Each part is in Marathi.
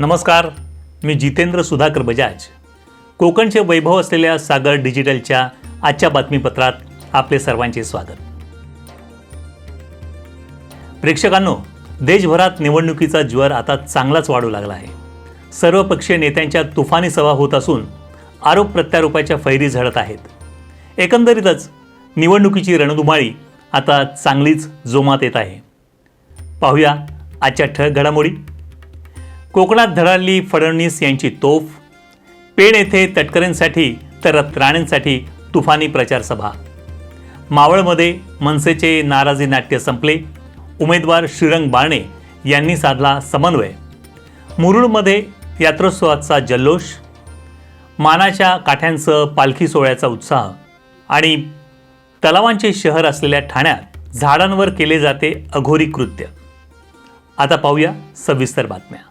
नमस्कार मी जितेंद्र सुधाकर बजाज. कोकणचे वैभव असलेल्या सागर डिजिटलच्या आजच्या बातमीपत्रात आपले सर्वांचे स्वागत. प्रेक्षकांनो देशभरात निवडणुकीचा ज्वर आता चांगलाच वाढू लागला आहे. सर्वपक्षीय नेत्यांच्या तुफानी सभा होत असून आरोप प्रत्यारोपाच्या फैरी झडत आहेत. एकंदरीतच निवडणुकीची रणधुमाळी आता चांगलीच जोमात येत आहे. पाहूया आजच्या ठळक घडामोडी. कोकणात धडाली फडणवीस यांची तोफ. पेण येथे तटकऱ्यांसाठी तर राणेंसाठी तुफानी प्रचारसभा. मावळमध्ये मनसेचे नाराजी नाट्य संपले. उमेदवार श्रीरंग बाणे यांनी साधला समन्वय. मुरुडमध्ये यात्रोत्सवाचा जल्लोष. मानाच्या काठ्यांसह पालखी सोहळ्याचा उत्साह. आणि तलावांचे शहर असलेल्या ठाण्यात झाडांवर केले जाते अघोरी कृत्य. आता पाहूया सविस्तर बातम्या.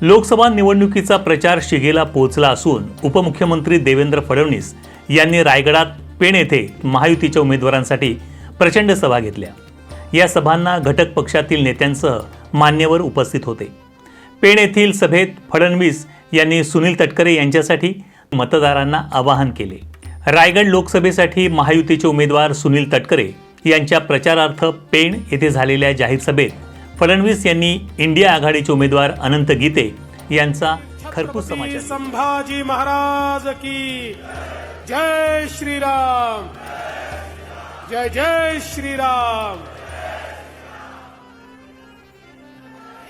लोकसभा निवडणुकीचा प्रचार शिगेला पोहोचला असून उपमुख्यमंत्री देवेंद्र फडणवीस यांनी रायगडात पेण येथे महायुतीच्या उमेदवारांसाठी प्रचंड सभा घेतल्या. या सभांना घटक पक्षातील नेत्यांसह मान्यवर उपस्थित होते. पेण येथील सभेत फडणवीस यांनी सुनील तटकरे यांच्यासाठी मतदारांना आवाहन केले. रायगड लोकसभेसाठी महायुतीचे उमेदवार सुनील तटकरे यांच्या प्रचारार्थ पेण येथे झालेल्या जाहीर सभेत फडणवीस यांनी इंडिया आघाडीचे उमेदवार अनंत गीते यांचा खरपूस समाचार संभाजी महाराज की जय श्रीराम. जय जय श्रीराम.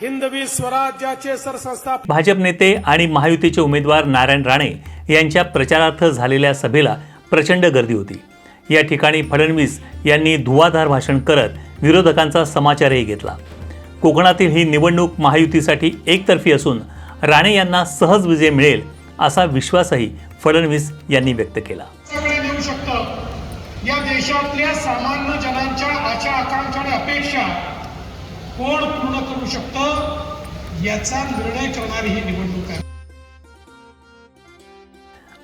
हिंदवी स्वराज्याचे सरसंस्था भाजप नेते आणि महायुतीचे उमेदवार नारायण राणे यांच्या प्रचारार्थ झालेल्या सभेला प्रचंड गर्दी होती. या ठिकाणी फडणवीस यांनी धुवाधार भाषण करत विरोधकांचा समाचारही घेतला. कोकणातील ही निवडणूक महायुतीसाठी एकतर्फी असून राणे यांना सहज विजय मिळेल असा विश्वासही फडणवीस यांनी व्यक्त केला. या देशातल्या सामान्य जनांच्या आशा आकांक्षा आणि अपेक्षा कोण पूर्ण करू शकतं याचा निर्णय करणारी ही निवडणूक आहे.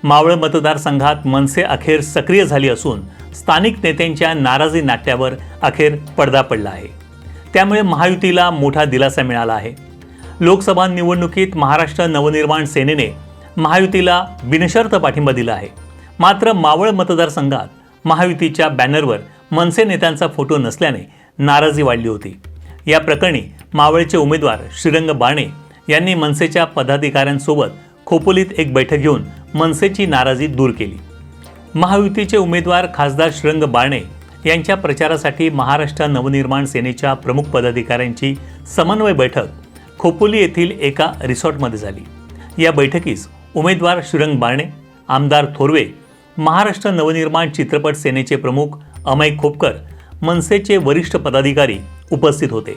मावळ मतदारसंघात मनसे अखेर सक्रिय झाली असून स्थानिक नेत्यांच्या नाराजी नाट्यावर अखेर पडदा पडला आहे. त्यामुळे महायुतीला मोठा दिलासा मिळाला आहे. लोकसभा निवडणुकीत महाराष्ट्र नवनिर्माण सेनेने महायुतीला बिनशर्त पाठिंबा दिला आहे. मात्र मावळ मतदारसंघात महायुतीच्या बॅनरवर मनसे नेत्यांचा फोटो नसल्याने नाराजी वाढली होती. या प्रकरणी मावळचे उमेदवार श्रीरंग बाणे यांनी मनसेच्या पदाधिकाऱ्यांसोबत खोपोलीत एक बैठक घेऊन मनसेची नाराजी दूर केली. महायुतीचे उमेदवार खासदार श्रीरंग बाणे यांच्या प्रचारासाठी महाराष्ट्र नवनिर्माण सेनेच्या प्रमुख पदाधिकाऱ्यांची समन्वय बैठक खोपोली येथील एका रिसॉर्टमध्ये झाली. या बैठकीस उमेदवार श्रीरंग बारणे आमदार थोरवे महाराष्ट्र नवनिर्माण चित्रपट सेनेचे प्रमुख अमय खोपकर मनसेचे वरिष्ठ पदाधिकारी उपस्थित होते.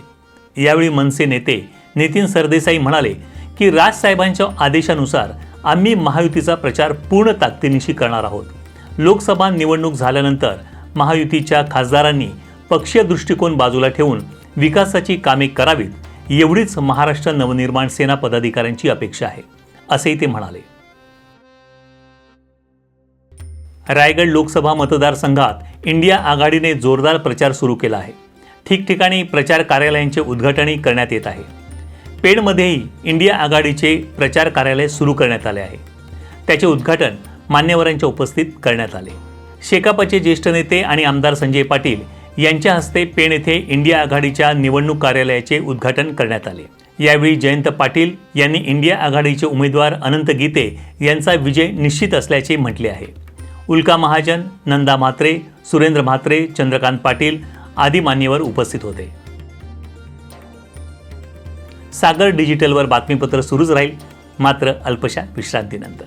यावेळी मनसे नेते नितीन सरदेसाई म्हणाले की राजसाहेबांच्या आदेशानुसार आम्ही महायुतीचा प्रचार पूर्ण ताकदीनिशी करणार आहोत. लोकसभा निवडणूक झाल्यानंतर महायुतीच्या खासदारांनी पक्षीय दृष्टिकोन बाजूला ठेवून विकासाची कामे करावीत एवढीच महाराष्ट्र नवनिर्माण सेना पदाधिकाऱ्यांची अपेक्षा आहे असेही ते म्हणाले. रायगड लोकसभा मतदारसंघात इंडिया आघाडीने जोरदार प्रचार सुरू केला आहे. ठिकठिकाणी प्रचार कार्यालयांचे उद्घाटनही करण्यात येत आहे. पेडमध्येही इंडिया आघाडीचे प्रचार कार्यालय सुरू करण्यात आले आहे. त्याचे उद्घाटन मान्यवरांच्या उपस्थित करण्यात आले. शेकापचे ज्येष्ठ नेते आणि आमदार संजय पाटील यांच्या हस्ते पेण येथे इंडिया आघाडीच्या निवडणूक कार्यालयाचे उद्घाटन करण्यात आले. यावेळी जयंत पाटील यांनी इंडिया आघाडीचे उमेदवार अनंत गीते यांचा विजय निश्चित असल्याचे म्हटले आहे. उल्का महाजन नंदा म्हात्रे सुरेंद्र म्हात्रे चंद्रकांत पाटील आदी मान्यवर उपस्थित होते. सागर डिजिटलवर बातमीपत्र सुरूच राहील मात्र अल्पशा विश्रांतीनंतर.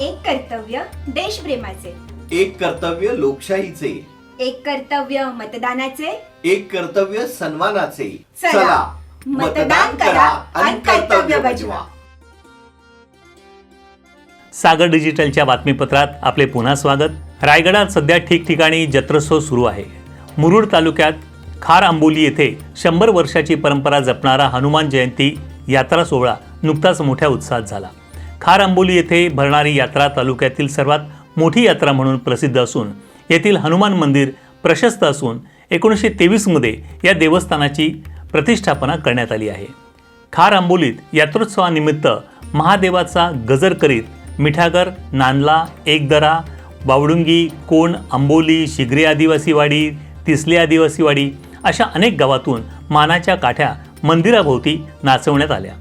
एक कर्तव्य देशप्रेमाचे. एक कर्तव्य लोकशाहीचे. एक कर्तव्य मतदानाचे. एक कर्तव्य सन्मानाचे. चला, मतदान करा आणि कर्तव्य बजवा. सागर डिजिटलच्या बातमीपत्रात आपले पुन्हा स्वागत. रायगडात सध्या ठिकठिकाणी जत्रोत्सव सुरू आहे. मुरुड तालुक्यात खार आंबोली येथे शंभर वर्षाची परंपरा जपणारा हनुमान जयंती यात्रा सोहळा नुकताच मोठ्या उत्साहात झाला. खार आंबोली येथे भरणारी यात्रा तालुक्यातील सर्वात मोठी यात्रा म्हणून प्रसिद्ध असून येथील हनुमान मंदिर प्रशस्त असून एकोणीसशे तेवीसमध्ये या देवस्थानाची प्रतिष्ठापना करण्यात आली आहे. खार आंबोलीत यात्रोत्सवानिमित्त महादेवाचा गजर करीत मिठागर नांदला एकदरा बावडुंगी कोण आंबोली शिगरी आदिवासीवाडी तिसली आदिवासीवाडी अशा अनेक गावातून मानाच्या काठ्या मंदिराभोवती नाचवण्यात आल्या.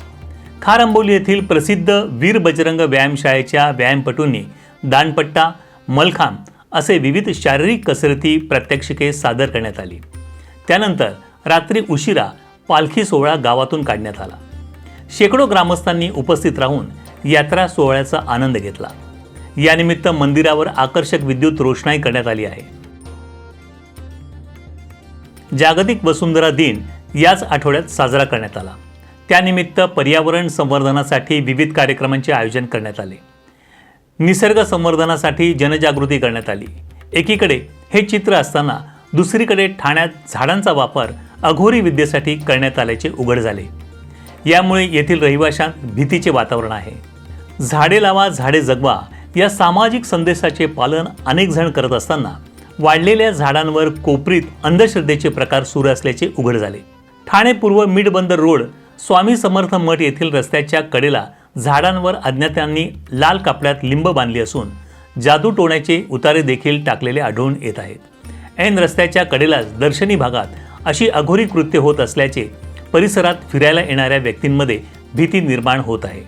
खारंबोली येथील प्रसिद्ध वीर बजरंग व्यायामशाळेच्या व्यायामपटूंनी दांडपट्टा मलखांब असे विविध शारीरिक कसरती प्रात्यक्षिके सादर करण्यात आली. त्यानंतर रात्री उशिरा पालखी सोहळा गावातून काढण्यात आला. शेकडो ग्रामस्थांनी उपस्थित राहून यात्रा सोहळ्याचा आनंद घेतला. यानिमित्त मंदिरावर आकर्षक विद्युत रोषणाई करण्यात आली आहे. जागतिक वसुंधरा दिन याच आठवड्यात साजरा करण्यात आला. त्यानिमित्त पर्यावरण संवर्धनासाठी विविध कार्यक्रमांचे आयोजन करण्यात आले. निसर्ग संवर्धनासाठी जनजागृती करण्यात आली. एकीकडे हे चित्र असताना दुसरीकडे ठाण्यात झाडांचा वापर अघोरी विद्येसाठी करण्यात आल्याचे उघड झाले. यामुळे येथील रहिवाशांत भीतीचे वातावरण आहे. झाडे लावा झाडे जगवा या सामाजिक संदेशाचे पालन अनेक जण करत असताना वाढलेल्या झाडांवर कोपरीत अंधश्रद्धेचे प्रकार सुरू असल्याचे उघड झाले. ठाणे पूर्व मिडबंदर रोड स्वामी समर्थ मठ येथील रस्त्याच्या कडेला झाडांवर अज्ञातांनी लाल कापड्यात लिंब बांधली असून जादू टोण्याचे उतारे देखील टाकलेले आढळून येत आहेत. ऐन रस्त्याच्या कडेलाच दर्शनी भागात अशी अघोरी कृत्य होत असल्याचे परिसरात फिरायला येणाऱ्या व्यक्तींमध्ये भीती निर्माण होत आहे.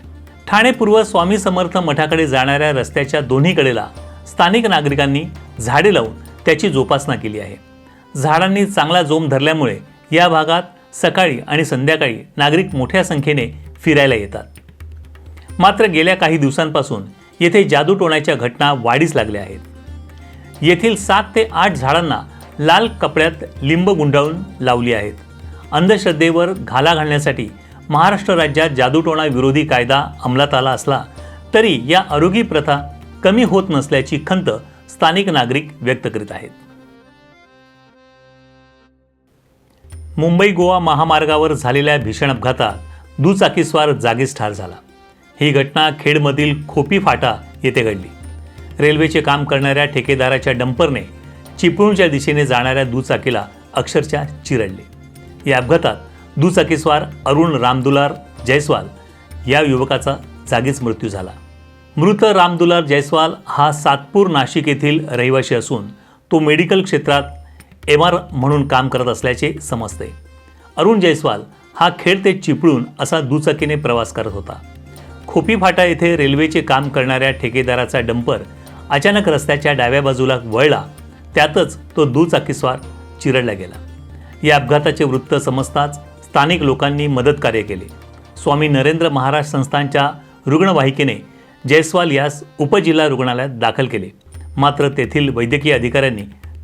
ठाणे पूर्व स्वामी समर्थ मठाकडे जाणाऱ्या रस्त्याच्या दोन्ही कडेला स्थानिक नागरिकांनी झाडे लावून त्याची जोपासना केली आहे. झाडांनी चांगला जोम धरल्यामुळे या भागात सकाळी आणि संध्याकाळी नागरिक मोठ्या संख्येने फिरायला येतात. मात्र गेल्या काही दिवसांपासून येथे जादूटोण्याच्या घटना वाढीस लागल्या आहेत. येथील सात ते आठ झाडांना लाल कपड्यात लिंब गुंडाळून लावली आहेत. अंधश्रद्धेवर घाला घालण्यासाठी महाराष्ट्र राज्यात जादूटोणा विरोधी कायदा अंमलात आला असला तरी या आरोगी प्रथा कमी होत नसल्याची खंत स्थानिक नागरिक व्यक्त करीत आहेत. मुंबई गोवा महामार्गावर झालेल्या भीषण अपघातात दुचाकीस्वार जागीच ठार झाला. ही घटना खेडमधील खोपी फाटा येथे घडली. रेल्वेचे काम करणाऱ्या ठेकेदाराच्या डंपरने चिपळूणच्या दिशेने जाणाऱ्या दुचाकीला अक्षरशः चिरडले. या अपघातात दुचाकीस्वार अरुण रामदुलार जयस्वाल या युवकाचा जागीच मृत्यू झाला. मृत रामदुलार जयस्वाल हा सातपूर नाशिक येथील रहिवासी असून तो मेडिकल क्षेत्रात एम आर म्हणून काम करत असल्याचे समजते. अरुण जयस्वाल हा खेड ते चिपळूण असा दुचाकीने प्रवास करत होता. खोपी फाटा येथे रेल्वेचे काम करणाऱ्या ठेकेदाराचा डंपर अचानक रस्त्याच्या डाव्या बाजूला वळला त्यातच तो दुचाकीस्वार चिरडला गेला. या अपघाताचे वृत्त समजताच स्थानिक लोकांनी मदतकार्य केले. स्वामी नरेंद्र महाराज संस्थांच्या रुग्णवाहिकेने जयस्वाल यास उपजिल्हा रुग्णालयात दाखल केले. मात्र तेथील वैद्यकीय अधिकाऱ्यांनी